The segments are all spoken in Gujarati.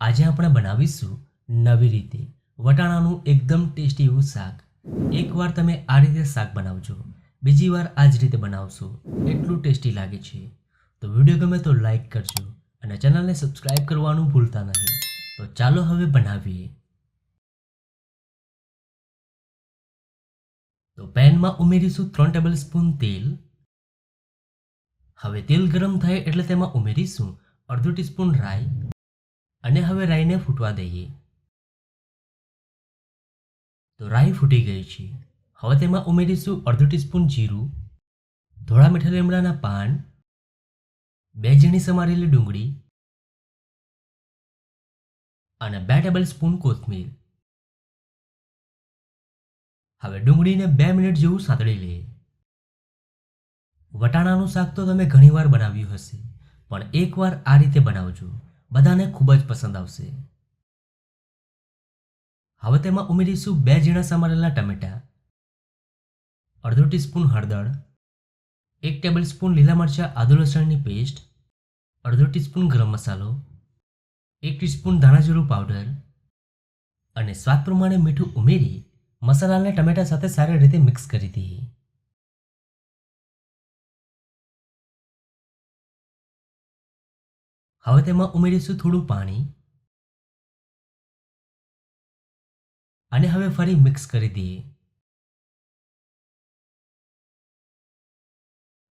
આપણે બનાવીશું નવી રીતે વટાણાનું એકદમ ટેસ્ટી એવું શાક. એકવાર તમે આ રીતે શાક બનાવજો. બીજી વાર આ જ રીતે બનાવશો. એટલું ટેસ્ટી લાગે છે. તો વીડિયો ગમે તો લાઈક કરજો અને ચેનલને સબસ્ક્રાઈબ કરવાનું ભૂલતા નહીં. તો ચાલો હવે બનાવીએ. તો પેનમાં ઉમેરીશું ત્રણ ટેબલ સ્પૂન તેલ. હવે તેલ ગરમ થાય એટલે તેમાં ઉમેરીશું અડધો ટીસ્પૂન રાઈ. અને હવે રાઈને ફૂટવા દઈએ. તો રાઈ ફૂટી ગઈ છે. હવે તેમાં ઉમેરીશું અડધો ટીસ્પૂન જીરું, ધોળા મીઠા લીમડાના પાન, બે ઝીણી સમારેલી ડુંગળી અને બે ટેબલ સ્પૂન કોથમીર. હવે ડુંગળીને બે મિનિટ જેવું સાંતળી લઈએ. વટાણાનું શાક તો તમે ઘણીવાર બનાવ્યું હશે, પણ એકવાર આ રીતે બનાવજો. બધાને ખૂબ જ પસંદ આવશે. હવે તેમાં ઉમેરીશું બે ઝીણા સમારેલા ટમેટા, અડધો ટીસ્પૂન હળદર, એક ટેબલ સ્પૂન લીલા મરચાં, આદુ લસણની પેસ્ટ, અડધો ટીસ્પૂન ગરમ મસાલો, એક ટીસ્પૂન ધાણાજીરું પાવડર અને સ્વાદ પ્રમાણે મીઠું ઉમેરી મસાલાને ટમેટા સાથે સારી રીતે મિક્સ કરી દઈએ. હવે તેમાં ઉમેરીશું થોડું પાણી. અને હવે ફરી મિક્સ કરી દઈએ.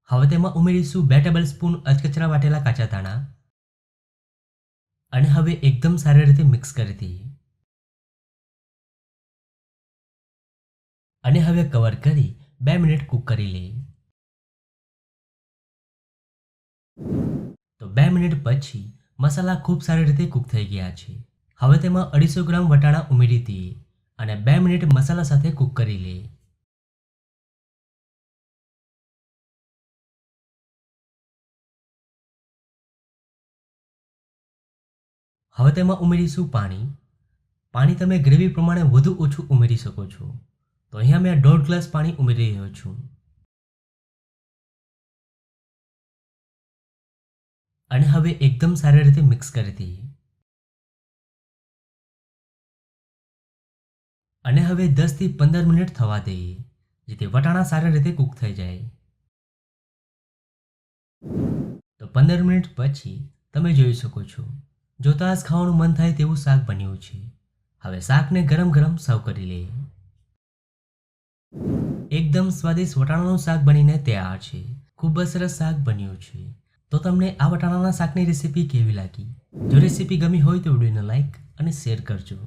હવે તેમાં ઉમેરીશું બે ટેબલ સ્પૂન અચકચરા વાટેલા કાચા દાણા અને હવે એકદમ સારી રીતે મિક્સ કરી દઈએ. અને હવે કવર કરી બે મિનિટ કૂક કરી લઈએ. બે મિનિટ પછી મસાલા ખૂબ સારી રીતે કૂક થઈ ગયા છે. હવે તેમાં અઢીસો ગ્રામ વટાણા ઉમેરી દઈએ અને બે મિનિટ મસાલા સાથે કૂક કરી લઈએ. હવે તેમાં ઉમેરીશું પાણી. પાણી તમે ગ્રેવી પ્રમાણે વધુ ઓછું ઉમેરી શકો છો. તો અહીંયા મેં દોઢ ગ્લાસ પાણી ઉમેરી રહ્યો છું. અને હવે એકદમ સારી રીતે મિક્સ કરી દઈએ. અને હવે દસથી પંદર મિનિટ થવા દઈએ, જેથી વટાણા સારી રીતે કૂક થઈ જાય. તો પંદર મિનિટ પછી તમે જોઈ શકો છો જોતા જ ખાવાનું મન થાય તેવું શાક બન્યું છે. હવે શાકને ગરમ ગરમ સર્વ કરી લઈએ. એકદમ સ્વાદિષ્ટ વટાણાનું શાક બનીને તૈયાર છે. ખૂબ જ સરસ શાક બન્યું છે. તો તમને આ વટાણાના શાકની રેસીપી કેવી લાગી? જો રેસીપી ગમી હોય તો વિડીયોને લાઈક અને શેર કરજો.